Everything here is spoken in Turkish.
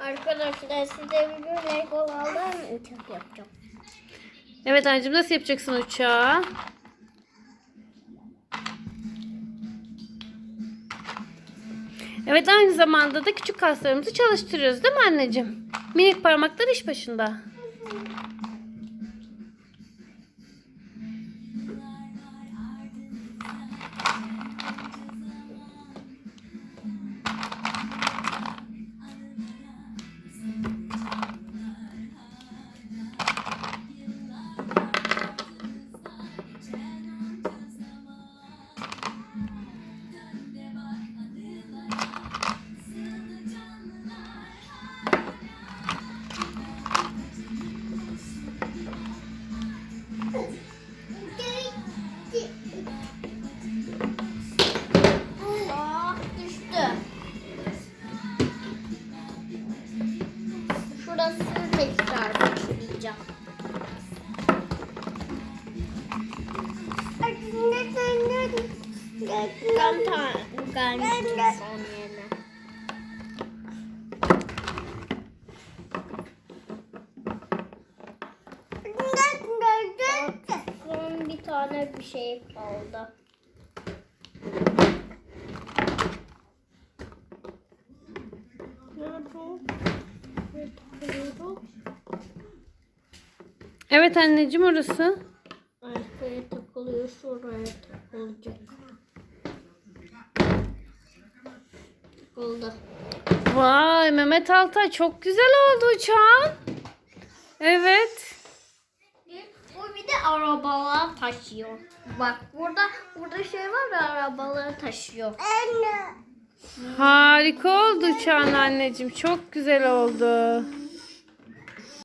Arkadaşlar size bir Legolardan uçak yapacağım. Evet anneciğim nasıl yapacaksın uçağı? Evet aynı zamanda da küçük kaslarımızı çalıştırıyoruz değil mi anneciğim? Minik parmaklar iş başında. Ah Şurasını tekrar başlayacağım. Tam tam gelmiştim son yerine. Son bir tane bir şey kaldı. Evet anneciğim orası. Arkaya takılıyor, şuraya takılacak. Oldu. Vay Mehmet Altay çok güzel oldu uçağın. Evet. Bu bir de arabalar taşıyor. Bak burada burada şey var ya arabaları taşıyor. Anne. Harika oldu uçağın anneciğim. Çok güzel oldu.